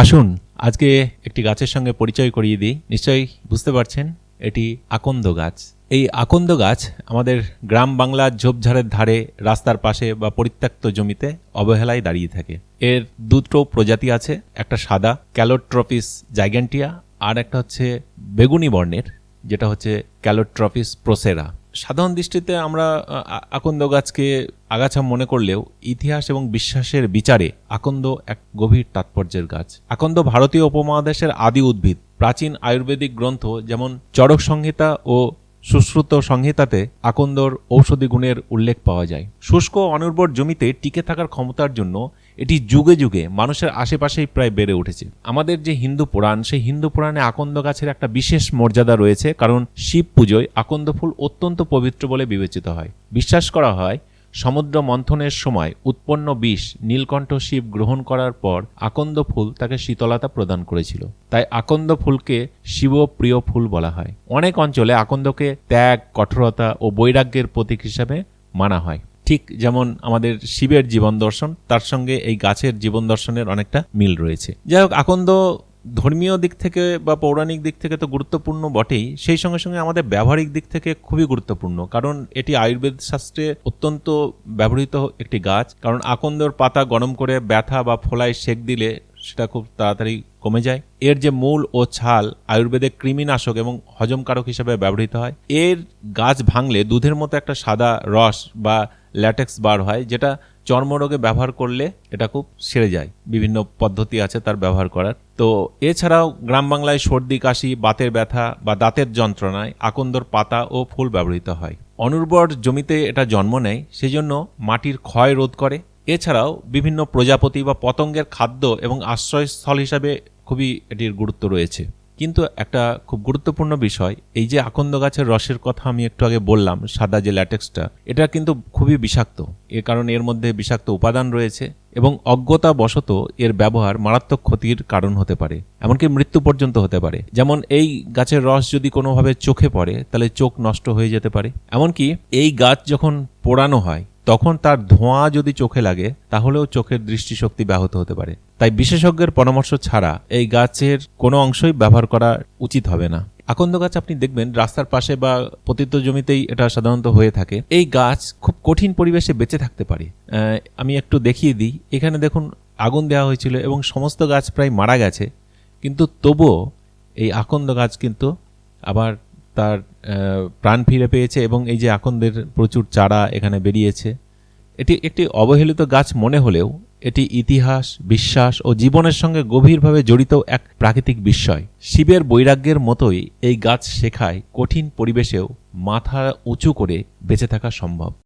আসুন, আজকে একটি গাছের সঙ্গে পরিচয় করিয়ে দিই। নিশ্চয়ই বুঝতে পারছেন, এটি আকন্দ গাছ। এই আকন্দ গাছ আমাদের গ্রাম বাংলার ঝোপঝাড়ের ধারে, রাস্তার পাশে বা পরিত্যক্ত জমিতে অবহেলায় দাঁড়িয়ে থাকে। এর দুটো প্রজাতি আছে, একটা সাদা ক্যালোট্রপিস জাইগ্যান্টিয়া আর একটা হচ্ছে বেগুনি বর্ণের, যেটা হচ্ছে ক্যালোট্রপিস প্রোসেরা। সাধারণ দৃষ্টিতে আমরা আকন্দ গাছকে আগাছা মনে করলেও ইতিহাস এবং বিশ্বাসের বিচারে আকন্দ এক গভীর তাৎপর্যের গাছ। আকন্দ ভারতীয় উপমহাদেশের আদি উদ্ভিদ। প্রাচীন আয়ুর্বেদিক গ্রন্থ যেমন চরক সংহিতা ও সুশ্রুত সংহিতাতে আকন্দর ঔষধি গুণের উল্লেখ পাওয়া যায়। শুষ্ক অনুর্বর জমিতে টিকে থাকার ক্ষমতার জন্য এটি যুগে যুগে মানুষের আশেপাশেই প্রায় বেড়ে উঠেছে। আমাদের যে হিন্দু পুরাণ, সেই হিন্দু পুরাণে আকন্দ গাছের একটা বিশেষ মর্যাদা রয়েছে, কারণ শিব পুজোয় আকন্দ ফুল অত্যন্ত পবিত্র বলে বিবেচিত হয়। বিশ্বাস করা হয়, সমুদ্র মন্থনের সময় উৎপন্ন বিষ নীলকণ্ঠ শিব গ্রহণ করার পর আকন্দ ফুল তাকে শীতলতা প্রদান করেছিল। তাই আকন্দ ফুলকে শিবপ্রিয় ফুল বলা হয়। অনেক অঞ্চলে আকন্দকে ত্যাগ, কঠোরতা ও বৈরাগ্যের প্রতীক হিসাবে মানা হয়। ঠিক যেমন আমাদের শিবের জীবন দর্শন, তার সঙ্গে এই গাছের জীবন দর্শনের অনেকটা মিল রয়েছে। যাই হোক, আকন্দ ধর্মীয় দিক থেকে বা পৌরাণিক দিক থেকে তো গুরুত্বপূর্ণ বটেই। সেই সঙ্গে সঙ্গে আমাদের ব্যবহারিক দিক থেকে খুবই গুরুত্বপূর্ণ, কারণ এটি আয়ুর্বেদ শাস্ত্রে অত্যন্ত ব্যবহৃত একটি গাছ। কারণ আকন্দর পাতা গরম করে ব্যথা বা ফোলায় সেক দিলে সেটা খুব তাড়াতাড়ি কমে যায়। এর যে মূল ও ছাল আয়ুর্বেদে কৃমিনাশক এবং হজমকারক হিসেবে ব্যবহৃত হয়। এর গাছ ভাঙলে দুধের মতো একটা সাদা রস বা ল্যাটেক্স বার হয়, যেটা চর্মরোগে ব্যবহার করলে এটা খুব সেরে যায়। বিভিন্ন পদ্ধতি আছে তার ব্যবহার করার। তো এছাড়াও গ্রাম বাংলায় সর্দি, কাশি, বাতের ব্যথা বা দাঁতের যন্ত্রণায় আকন্দর পাতা ও ফুল ব্যবহৃত হয়। অনুর্বর জমিতে এটা জন্ম নেয়, সেজন্য মাটির ক্ষয় রোধ করে। এছাড়াও বিভিন্ন প্রজাপতি বা পতঙ্গের খাদ্য এবং আশ্রয়স্থল হিসাবে খুবই এটির গুরুত্ব রয়েছে। কিন্তু একটা খুব গুরুত্বপূর্ণ বিষয়, এই যে আকন্দ গাছের রসের কথা আমি একটু আগে বললাম, সাদা যে ল্যাটেক্সটা, এটা কিন্তু খুবই বিষাক্ত। এ কারণে এর মধ্যে বিষাক্ত উপাদান রয়েছে এবং অজ্ঞতা বশত এর ব্যবহার মারাত্মক ক্ষতির কারণ হতে পারে, এমনকি মৃত্যু পর্যন্ত হতে পারে। যেমন এই গাছের রস যদি কোনোভাবে চোখে পড়ে, তাহলে চোখ নষ্ট হয়ে যেতে পারে। এমনকি এই গাছ যখন পোড়ানো হয় তখন তার ধোঁয়া যদি চোখে লাগে, তাহলেও চোখের দৃষ্টিশক্তি ব্যাহত হতে পারে। তাই বিশেষজ্ঞের পরামর্শ ছাড়া এই গাছের কোনো অংশই ব্যবহার করা উচিত হবে না। আকন্দ গাছ আপনি দেখবেন রাস্তার পাশে বা পতিত জমিতেই এটা সাধারণত হয়ে থাকে। এই গাছ খুব কঠিন পরিবেশে বেঁচে থাকতে পারে। আমি একটু দেখিয়ে দিই। এখানে দেখুন আগুন দেওয়া হয়েছিল এবং সমস্ত গাছ প্রায় মারা গেছে। কিন্তু তবুও এই আকন্দ গাছ কিন্তু আবার তার প্রাণ ফিরে পেয়েছে এবং এই যে আকন্দের প্রচুর চারা এখানে বেরিয়েছে, এটি একটি অবহেলিত গাছ মনে হলেও এটি ইতিহাস, বিশ্বাস ও জীবনের সঙ্গে গভীরভাবে জড়িত এক প্রাকৃতিক বিস্ময়। শিবের বৈরাগ্যের মতোই এই গাছ শেখায় কঠিন পরিবেশেও মাথা উঁচু করে বেঁচে থাকা সম্ভব।